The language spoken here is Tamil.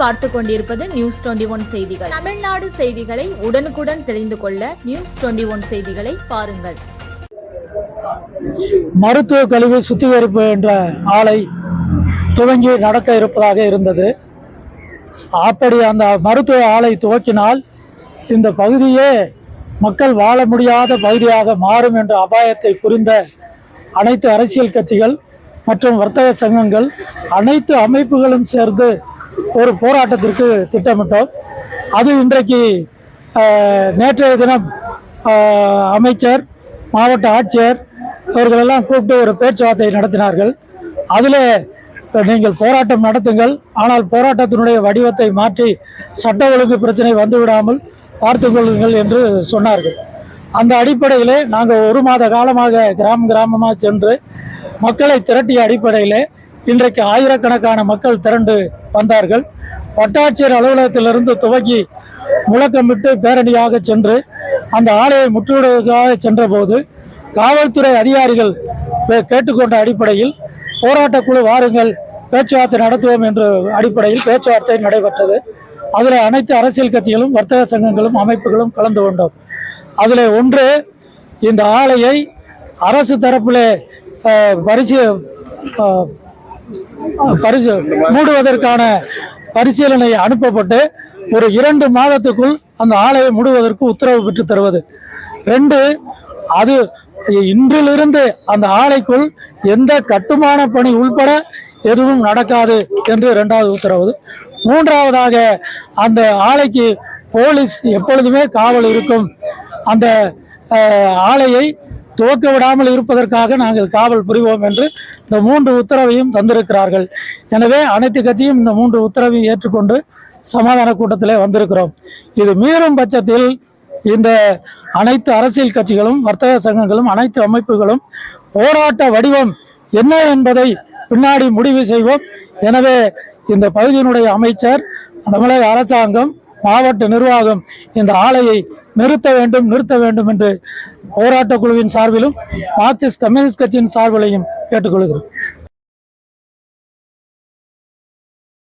பார்த்து கொண்டிருப்பது நியூஸ் டுவெண்டி ஒன் செய்திகள். தமிழ்நாடு செய்திகளை உடனுக்குடன் தெரிந்து கொள்ள நியூஸ் டுவெண்டி ஒன் செய்திகளை பாருங்கள். மருத்துவ கழிவு சுத்திகரிப்பு என்ற ஆலை துவங்கி நடக்க இருப்பதாக இருந்தது. அப்படி அந்த மருத்துவ ஆலை துவக்கினால் இந்த பகுதியே மக்கள் வாழ முடியாத பகுதியாக மாறும் என்ற அபாயத்தை புரிந்த அனைத்து அரசியல் கட்சிகள் மற்றும் வர்த்தக சங்கங்கள் அனைத்து அமைப்புகளும் சேர்ந்து ஒரு போராட்டத்திற்கு திட்டமிட்டோம். அது இன்றைக்கு நேற்றைய தினம் அமைச்சர் மாவட்ட ஆட்சியர் இவர்களெல்லாம் கூப்பிட்டு ஒரு பேச்சுவார்த்தை நடத்தினார்கள். அதில் நீங்கள் போராட்டம் நடத்துங்கள். ஆனால் போராட்டத்தினுடைய வடிவத்தை மாற்றி சட்ட ஒழுங்கு பிரச்சனை வந்துவிடாமல் பார்த்து கொள்ளுங்கள் என்று சொன்னார்கள். அந்த அடிப்படையிலே நாங்கள் ஒரு மாத காலமாக கிராமம் கிராமமாக சென்று மக்களை திரட்டிய அடிப்படையிலே இன்றைக்கு ஆயிரக்கணக்கான மக்கள் திரண்டு வந்தார்கள். வட்டாட்சியர் அலுவலகத்திலிருந்து துவக்கி முழக்கமிட்டு பேரணியாக சென்று அந்த ஆலையை முற்றுவதற்காக சென்றபோது காவல்துறை அதிகாரிகள் கேட்டுக்கொண்ட அடிப்படையில் போராட்டக் குழு வாருங்கள் பேச்சுவார்த்தை நடத்துவோம் என்ற அடிப்படையில் பேச்சுவார்த்தை நடைபெற்றது. அதில் அனைத்து அரசியல் கட்சிகளும் வர்த்தக சங்கங்களும் அமைப்புகளும் கலந்து கொண்டோம். அதில் ஒன்று இந்த ஆலையை அரசு தரப்பிலே பரிசு பரிசு மூடுவதற்கான பரிசீலனை அனுப்பப்பட்டு ஒரு இரண்டு மாதத்துக்குள் அந்த ஆலையை மூடுவதற்கு உத்தரவு பெற்று தருவது. ரெண்டு அது இன்றிலிருந்து அந்த ஆலைக்குள் எந்த கட்டுமான பணி உள்பட எதுவும் நடக்காது என்று இரண்டாவது உத்தரவு. மூன்றாவதாக அந்த ஆலைக்கு போலீஸ் எப்பொழுதுமே காவல் இருக்கும். அந்த ஆலையை துவக்க விடாமல் இருப்பதற்காக நாங்கள் காவல் புரிவோம் என்று இந்த மூன்று உத்தரவையும் தந்திருக்கிறார்கள். எனவே அனைத்து கட்சியும் இந்த மூன்று உத்தரவையும் ஏற்றுக்கொண்டு சமாதான கூட்டத்திலே வந்திருக்கிறோம். இது மீறும் பட்சத்தில் இந்த அனைத்து அரசியல் கட்சிகளும் வர்த்தக சங்கங்களும் அனைத்து அமைப்புகளும் போராட்ட வடிவம் என்ன என்பதை பின்னாடி முடிவு செய்வோம். எனவே இந்த பகுதியினுடைய அமைச்சர் தமிழக அரசாங்கம் மாவட்ட நிர்வாகம் இந்த ஆலையை நிறுத்த வேண்டும் நிறுத்த வேண்டும் என்று போராட்ட குழுவின் சார்பிலும் மார்க்சிஸ்ட் கம்யூனிஸ்ட் கட்சியின் சார்பிலையும் கேட்டுக்கொள்கிறோம்.